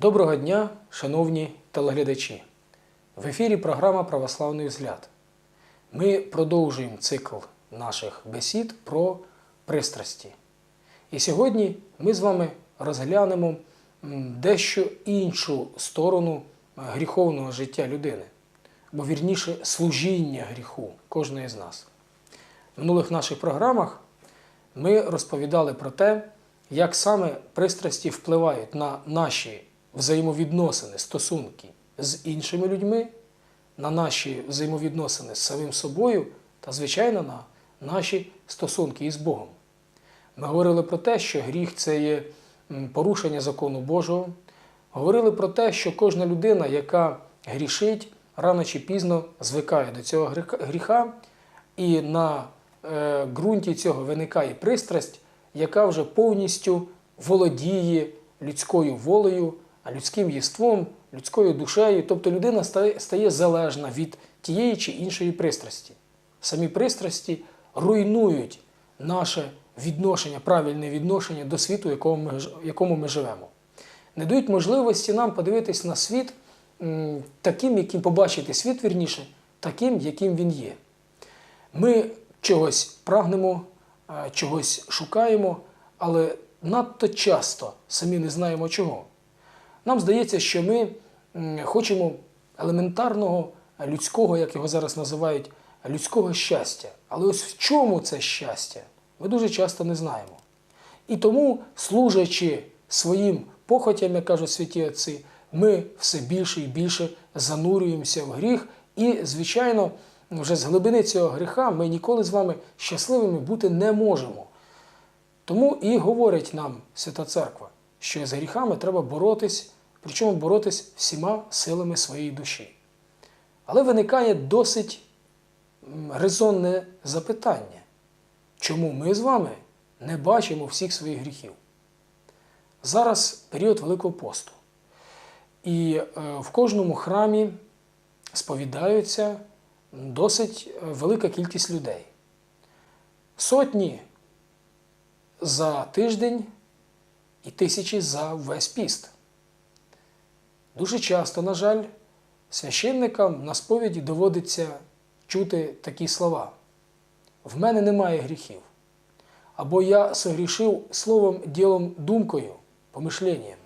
Доброго дня, шановні телеглядачі! В ефірі програма Православний взгляд. Ми продовжуємо цикл наших бесід про пристрасті. І сьогодні ми з вами розглянемо дещо іншу сторону гріховного життя людини, або вірніше служіння гріху кожної з нас. В минулих наших програмах ми розповідали про те, як саме пристрасті впливають на наші взаємовідносини, стосунки з іншими людьми, на наші взаємовідносини з самим собою та, звичайно, на наші стосунки із Богом. Ми говорили про те, що гріх це є порушення закону Божого. Говорили про те, що кожна людина, яка грішить, рано чи пізно звикає до цього гріха- і на е, ґрунті цього виникає пристрасть, яка вже повністю володіє людською волею, людським єством, людською душею. Тобто людина стає, стає залежна від тієї чи іншої пристрасті. Самі пристрасті руйнують наше відношення, правильне відношення до світу, в якому ми, якому ми живемо. Не дають можливості нам подивитись на світ таким, яким побачити світ вірніше, таким, яким він є. Ми чогось прагнемо, е, чогось шукаємо, але надто часто самі не знаємо чого. Нам здається, що ми хочемо елементарного людського, як його зараз називають, людського щастя. Але ось в чому це щастя, ми дуже часто не знаємо. І тому, служачи своїм похотям, як кажуть святі отці, ми все більше і більше занурюємося в гріх, і, звичайно, вже з глибини цього гріха ми ніколи з вами щасливими бути не можемо. Тому і говорить нам Свята Церква, що з гріхами треба боротись, причому боротись всіма силами своєї душі. Але виникає досить резонне запитання, чому ми з вами не бачимо всіх своїх гріхів? Зараз період Великого посту. І е, в кожному храмі сповідаються досить е, велика кількість людей. Сотні за тиждень і тисячі за весь піст. Дуже часто, на жаль, священникам на сповіді доводиться чути такі слова: В мене немає гріхів. Або я согрішив словом, ділом, думкою, помишленням.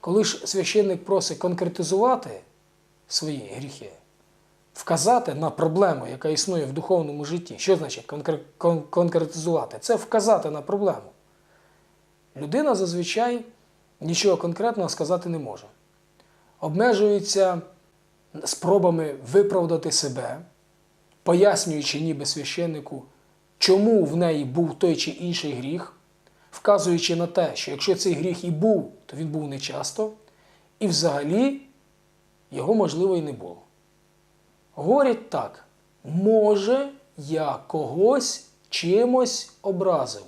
Коли ж священник просить конкретизувати свої гріхи, вказати на проблему, яка існує в духовному житті. Що значить конкре- кон- конкретизувати? Це вказати на проблему. Людина зазвичай нічого конкретного сказати не може. Обмежується спробами виправдати себе, пояснюючи ніби священнику, чому в неї був той чи інший гріх, вказуючи на те, що якщо цей гріх і був, то він був нечасто, і взагалі його можливо і не було. Говорять так: може, я когось чимось образив.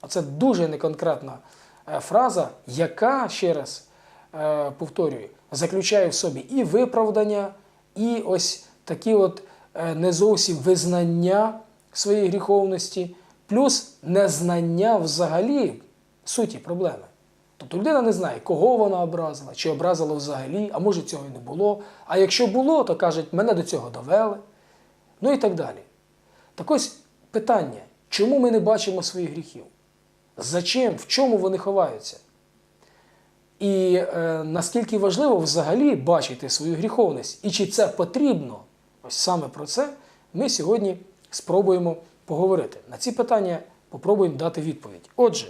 Оце дуже неконкретна е, фраза, яка, ще раз е, повторюю, заключає в собі і виправдання, і ось такі от е, не зовсім визнання своєї гріховності, плюс незнання взагалі суті проблеми. Тобто людина не знає, кого вона образила, чи образила взагалі, а може цього і не було. А якщо було, то кажуть, мене до цього довели. Ну і так далі. Так ось питання, чому ми не бачимо своїх гріхів? За чим, в чому вони ховаються? І е, наскільки важливо взагалі бачити свою гріховність, і чи це потрібно? Ось саме про це ми сьогодні спробуємо поговорити. На ці питання попробуємо дати відповідь. Отже,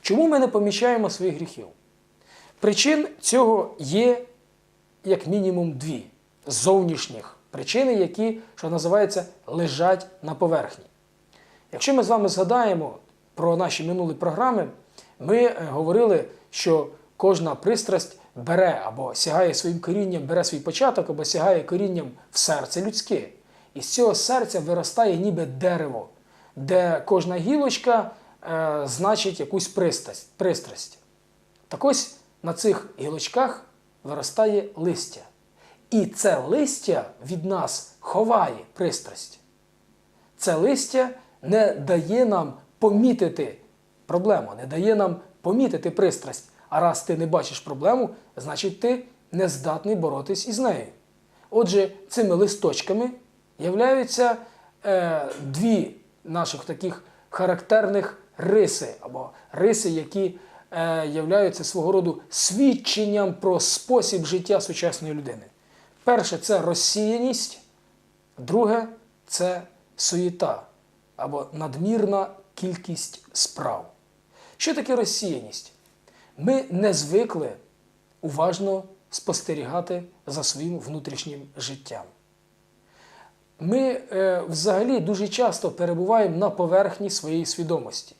чому ми не помічаємо своїх гріхів? Причин цього є як мінімум дві зовнішніх причини, які, що називається, лежать на поверхні. Якщо ми з вами згадаємо про наші минулі програми, ми е, говорили, що кожна пристрасть бере або сягає своїм корінням, бере свій початок, або сягає корінням в серце людське. І з цього серця виростає ніби дерево, де кожна гілочка е, значить якусь пристрасть. пристрасть. Так ось на цих гілочках виростає листя. І це листя від нас ховає пристрасть. Це листя не дає нам помітити проблему, не дає нам помітити пристрасть, А раз ти не бачиш проблему, значить ти не здатний боротись із нею. Отже, цими листочками являються е, дві наших таких характерних риси, або риси, які е, являються свого роду свідченням про спосіб життя сучасної людини. Перше це розсіяність, друге це суєта або надмірна кількість справ. Що таке розсіяність? Ми не звикли уважно спостерігати за своїм внутрішнім життям. Ми е, взагалі дуже часто перебуваємо на поверхні своєї свідомості.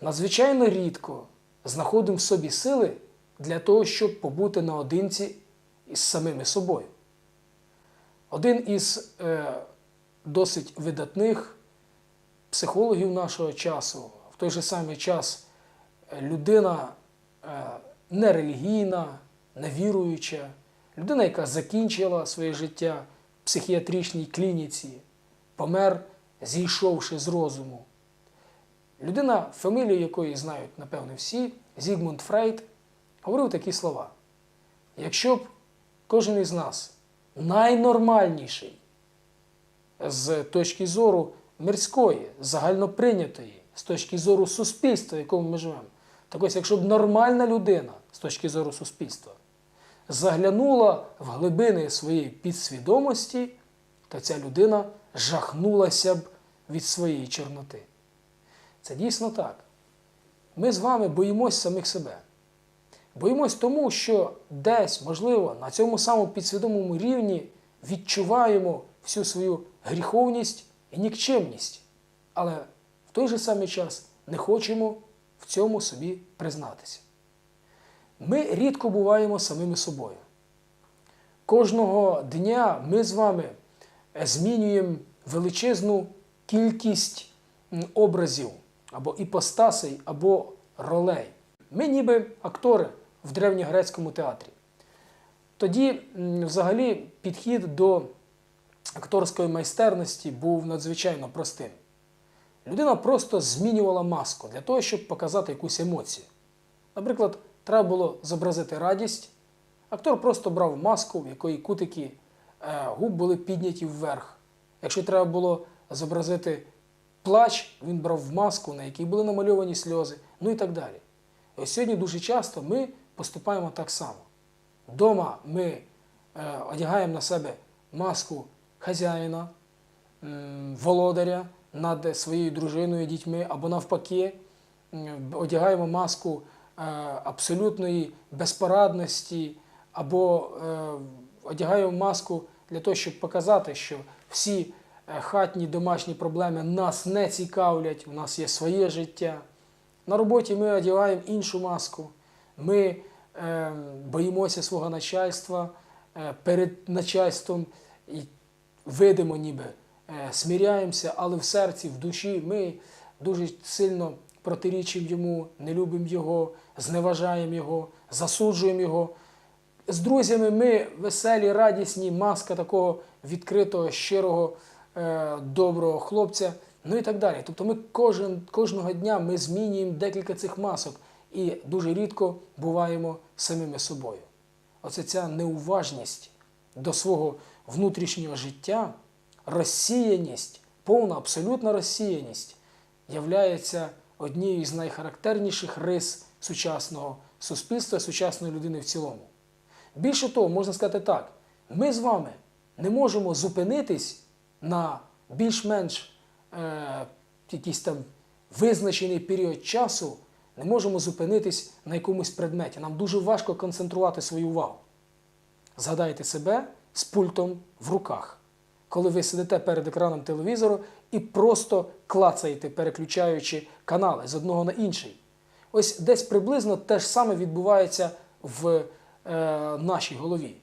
Надзвичайно рідко знаходимо в собі сили для того, щоб побути наодинці із самими собою. Один із е, досить видатних психологів нашого часу, в той же самий час е, людина е, нерелігійна, невіруюча, людина, яка закінчила своє життя психіатричній клініці, помер, зійшовши з розуму. Людина, фамілію якої знають, напевне, всі, Зігмунд Фрейд, говорив такі слова. Якщо б кожен із нас найнормальніший з точки зору мирської, загальноприйнятої, з точки зору суспільства, в якому ми живемо, так ось, якщо б нормальна людина з точки зору суспільства заглянула в глибини своєї підсвідомості, то ця людина жахнулася б від своєї чорноти. Це дійсно так. Ми з вами боїмось самих себе. Боїмось тому, що десь, можливо, на цьому самому підсвідомому рівні відчуваємо всю свою гріховність і нікчемність, але в той же самий час не хочемо в цьому собі признатися. Ми рідко буваємо самими собою. Кожного дня ми з вами змінюємо величезну кількість образів або іпостасей, або ролей. Ми ніби актори в древньогрецькому театрі. Тоді, взагалі, підхід до акторської майстерності був надзвичайно простим. Людина просто змінювала маску для того, щоб показати якусь емоцію. Наприклад, треба було зобразити радість. Актор просто брав маску, в якої кутики е, губ були підняті вверх. Якщо треба було зобразити плач, він брав маску, на якій були намальовані сльози, ну і так далі. І ось сьогодні дуже часто ми поступаємо так само. Дома ми е, одягаємо на себе маску хазяїна, володаря над своєю дружиною, дітьми або навпаки, одягаємо маску абсолютної безпорадності, або е, одягаємо маску для того, щоб показати, що всі е, хатні домашні проблеми нас не цікавлять, у нас є своє життя. На роботі ми одягаємо іншу маску. Ми е, боїмося свого начальства е, перед начальством і видимо, ніби е, сміряємося, але в серці, в душі ми дуже сильно протирічимо йому, не любимо його, зневажаємо його, засуджуємо його. З друзями ми веселі, радісні, маска такого відкритого, щирого, е, доброго хлопця, ну і так далі. Тобто ми кожен, кожного дня ми змінюємо декілька цих масок і дуже рідко буваємо самими собою. Оце ця неуважність до свого внутрішнього життя, розсіяність, повна абсолютна розсіяність являється однією з найхарактерніших рис сучасного суспільства, сучасної людини в цілому. Більше того, можна сказати так, ми з вами не можемо зупинитись на більш-менш е, якийсь там визначений період часу, не можемо зупинитись на якомусь предметі. Нам дуже важко концентрувати свою увагу. Згадайте себе з пультом в руках, коли ви сидите перед екраном телевізору і просто клацаєте, переключаючи канали з одного на інший. Ось десь приблизно те ж саме відбувається в е, нашій голові.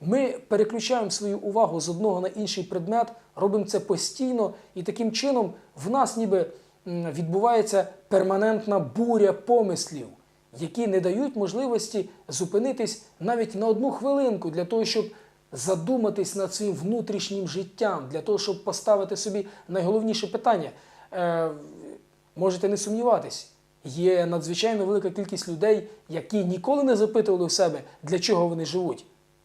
Ми переключаємо свою увагу з одного на інший предмет, робимо це постійно, і таким чином в нас ніби відбувається перманентна буря помислів, які не дають можливості зупинитись навіть на одну хвилинку для того, щоб задуматись над своїм внутрішнім життям, для того, щоб поставити собі найголовніше питання. Е, можете не сумніватись, Є надзвичайно велика кількість людей, які ніколи не запитували у себе, для чого вони живуть,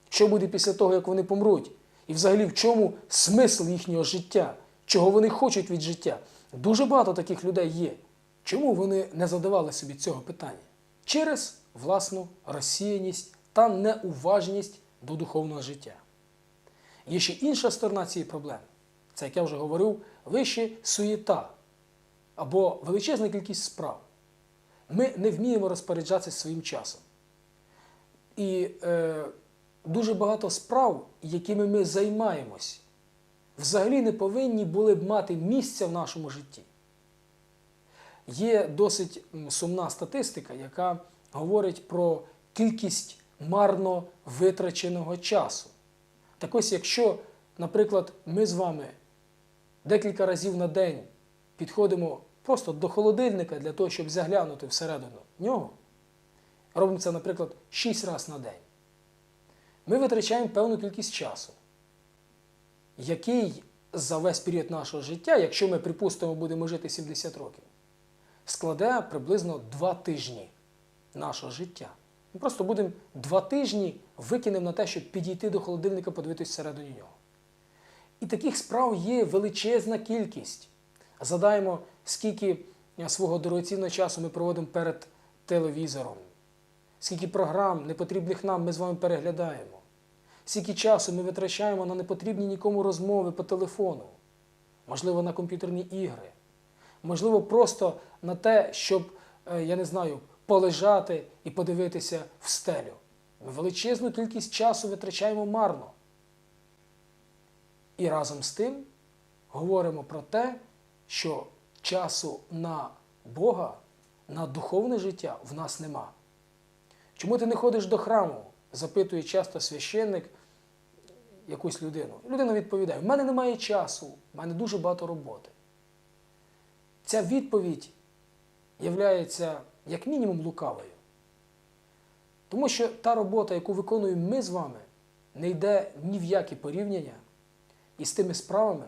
що буде після того, як вони помруть, і взагалі в чому смисл їхнього життя, чого вони хочуть від життя. Дуже багато таких людей є. Чому вони не задавали собі цього питання? Через власну розсіяність та неуважність до духовного життя. Є ще інша сторона цієї проблеми. Це, як я вже говорив, вище суєта або величезна кількість справ. Ми не вміємо розпоряджатися своїм часом. І е, дуже багато справ, якими ми займаємось, взагалі не повинні були б мати місця в нашому житті. Є досить сумна статистика, яка говорить про кількість марно витраченого часу. Так ось, якщо, наприклад, ми з вами декілька разів на день підходимо просто до холодильника для того, щоб заглянути всередину нього, робимо це, наприклад, 6 разів на день, ми витрачаємо певну кількість часу, який за весь період нашого життя, якщо ми, припустимо, будемо жити 70 років, складе приблизно 2 тижні нашого життя. Ми просто будемо 2 тижні викинемо на те, щоб підійти до холодильника, подивитися всередині нього. І таких справ є величезна кількість. Задаємо, скільки свого дорогоцінного часу ми проводимо перед телевізором, скільки програм непотрібних нам ми з вами переглядаємо, скільки часу ми витрачаємо на непотрібні нікому розмови по телефону, можливо, на комп'ютерні ігри, можливо, просто на те, щоб, е, я не знаю, полежати і подивитися в стелю. Ми величезну кількість часу витрачаємо марно. І разом з тим говоримо про те, що часу на Бога, на духовне життя в нас нема. Чому ти не ходиш до храму? запитує часто священник якусь людину. Людина відповідає: в мене немає часу, в мене дуже багато роботи. Ця відповідь являється як мінімум лукавою. Тому що та робота, яку виконуємо ми з вами, не йде ні в які порівняння із тими справами,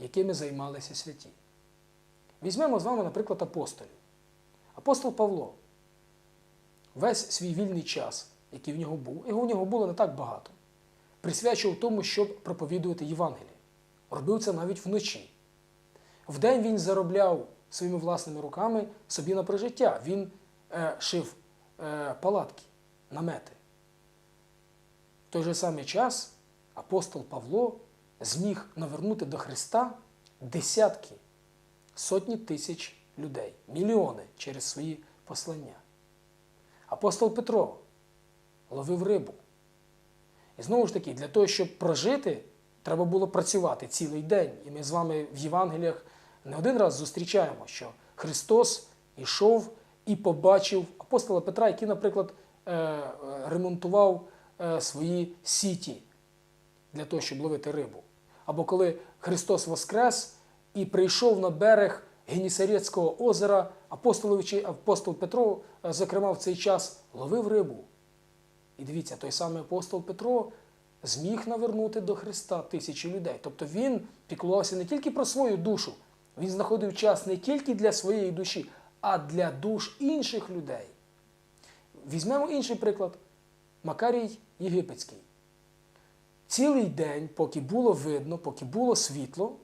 якими займалися святі. Візьмемо з вами, наприклад, апостолів. Апостол Павло весь свій вільний час, який в нього був, його в нього було не так багато, присвячував тому, щоб проповідувати Євангеліє. Робив це навіть вночі. Вдень він заробляв своїми власними руками собі на прожиття. Він е, шив е, палатки, намети. В той же самий час апостол Павло зміг навернути до Христа десятки, сотні тисяч людей, мільйони через свої послання. Апостол Петро ловив рибу. І знову ж таки, для того, щоб прожити, треба було працювати цілий день. І ми з вами в Євангеліях не один раз зустрічаємо, що Христос ішов і побачив апостола Петра, який, наприклад, е, ремонтував е, свої сіті для того, щоб ловити рибу. Або коли Христос воскрес і прийшов на берег Генісарецького озера, апостол Петро, е, зокрема, в цей час ловив рибу. І дивіться, той самий апостол Петро зміг навернути до Христа тисячі людей. Тобто він піклувався не тільки про свою душу, він знаходив час не тільки для своєї душі, а для душ інших людей. Візьмемо інший приклад. Макарій Єгипетський. Цілий день, поки було видно, поки було світло,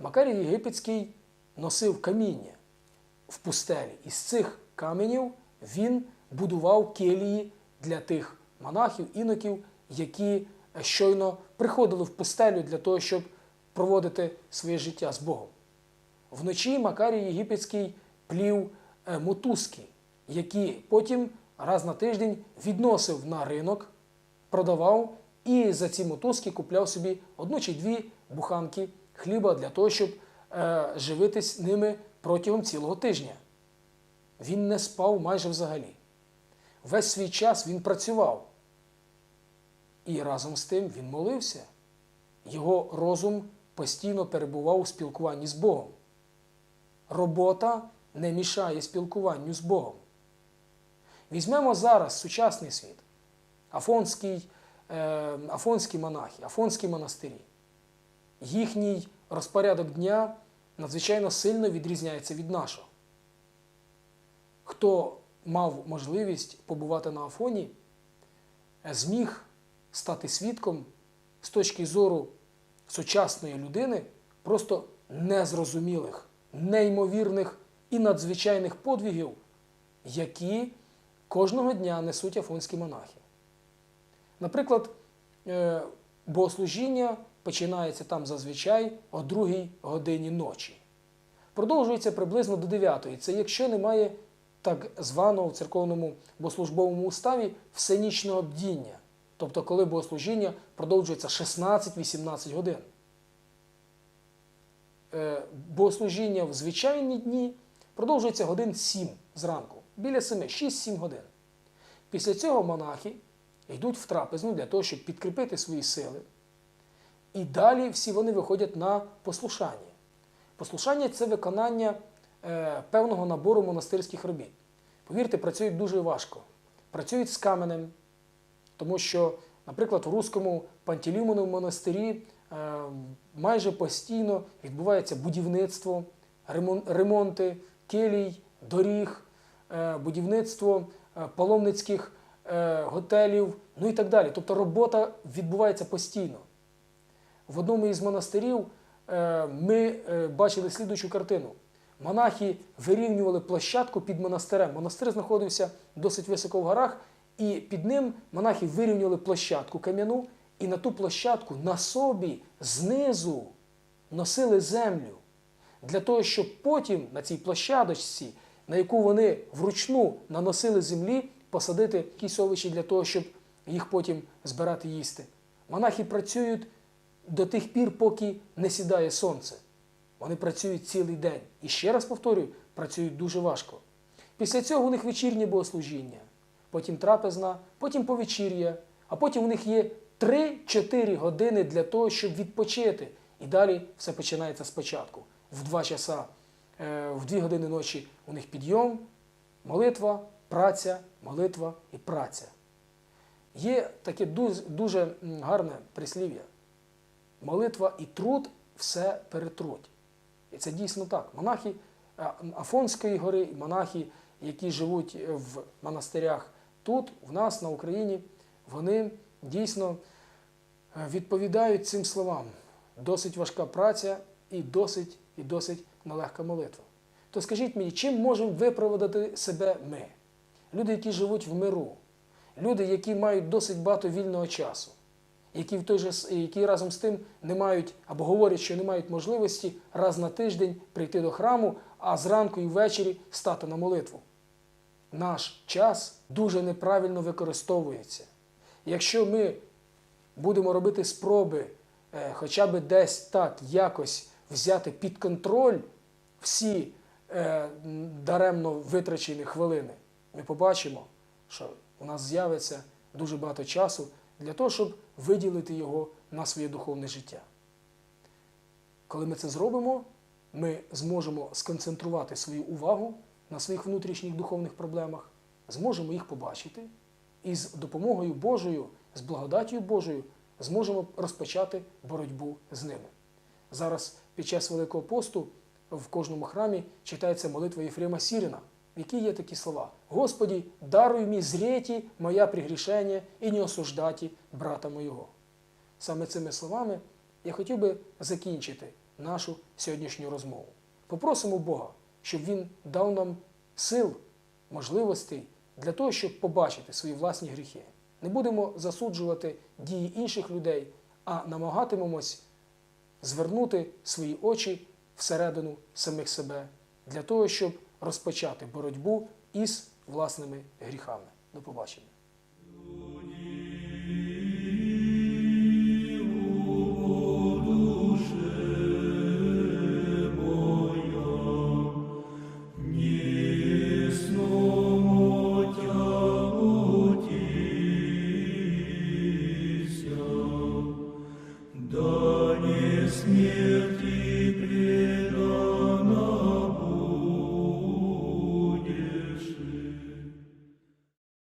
Макарій Єгипетський носив каміння в пустелі. І з цих каменів він будував келії для тих монахів, іноків, які щойно приходили в пустелю для того, щоб проводити своє життя з Богом. Вночі Макарій Єгипетський плів е, мотузки, які потім раз на тиждень відносив на ринок, продавав і за ці мотузки купляв собі одну чи дві буханки хліба для того, щоб е, живитись ними протягом цілого тижня. Він не спав майже взагалі. Весь свій час він працював. І разом з тим він молився. Його розум постійно перебував у спілкуванні з Богом. Робота не мішає спілкуванню з Богом. Візьмемо зараз сучасний світ, афонський, е, афонські монахи, афонські монастирі. Їхній розпорядок дня надзвичайно сильно відрізняється від нашого. хто мав можливість побувати на Афоні, е, зміг стати свідком з точки зору сучасної людини просто незрозумілих, неймовірних і надзвичайних подвигів, які кожного дня несуть афонські монахи. Наприклад, е, богослужіння починається там зазвичай о 2 годині ночі. Продовжується приблизно до 9. Це якщо немає так званого в церковному богослужбовому уставі всенічного бдіння. Тобто, коли богослужіння продовжується 16-18 годин. Е, Богослужіння в звичайні дні продовжується годин 7 зранку, біля 7, 6-7 годин. Після цього монахи йдуть в трапезну для того, щоб підкріпити свої сили. І далі всі вони виходять на послушання. Послушання це виконання е, певного набору монастирських робіт. Повірте, працюють дуже важко. Працюють з каменем, тому що, наприклад, в Руському Пантелеймоновому монастирі майже постійно відбувається будівництво, ремонти келій, доріг, е, будівництво е, паломницьких е, готелів, ну і так далі. Тобто робота відбувається постійно. В одному із монастирів е, ми е, бачили слідучу картину. Монахи вирівнювали площадку під монастирем. Монастир знаходився досить високо в горах, і під ним монахи вирівнювали площадку кам'яну, і на ту площадку на собі знизу носили землю. Для того, щоб потім на цій площадочці, на яку вони вручну наносили землі, посадити якісь овочі для того, щоб їх потім збирати їсти. Монахи працюють до тих пір, поки не сідає сонце. Вони працюють цілий день. І ще раз повторюю, працюють дуже важко. Після цього у них вечірнє богослужіння, потім трапезна, потім повечір'я, а потім у них є 3-4 години для того, щоб відпочити. І далі все починається спочатку. В 2 часа, е, в 2 години ночі у них підйом, молитва, праця, молитва і праця. Є таке дуже, гарне прислів'я. Молитва і труд все перетруть. І це дійсно так. Монахи Афонської гори, монахи, які живуть в монастирях тут, в нас на Україні, вони дійсно е, відповідають цим словам. Досить важка праця і досить і досить нелегка молитва. То скажіть мені, чим можемо виправдати себе ми? Люди, які живуть в миру, люди, які мають досить багато вільного часу, які в той же які разом з тим не мають або говорять, що не мають можливості раз на тиждень прийти до храму, а зранку і ввечері стати на молитву. Наш час дуже неправильно використовується. Якщо ми будемо робити спроби е, хоча б десь так якось взяти під контроль всі е, даремно витрачені хвилини, ми побачимо, що у нас з'явиться дуже багато часу для того, щоб виділити його на своє духовне життя. Коли ми це зробимо, ми зможемо сконцентрувати свою увагу на своїх внутрішніх духовних проблемах, зможемо їх побачити і з допомогою Божою, з благодаттю Божою зможемо розпочати боротьбу з ними. Зараз під час Великого посту в кожному храмі читається молитва Єфрема Сірина, в якій є такі слова: Господі, даруй мені зрєті моя пригрішення і не осуждаті брата моєго. Саме цими словами я хотів би закінчити нашу сьогоднішню розмову. Попросимо Бога, щоб Він дав нам сил, можливостей для того, щоб побачити свої власні гріхи. Не будемо засуджувати дії інших людей, а намагатимемось звернути свої очі всередину самих себе для того, щоб розпочати боротьбу із власними гріхами. До побачення.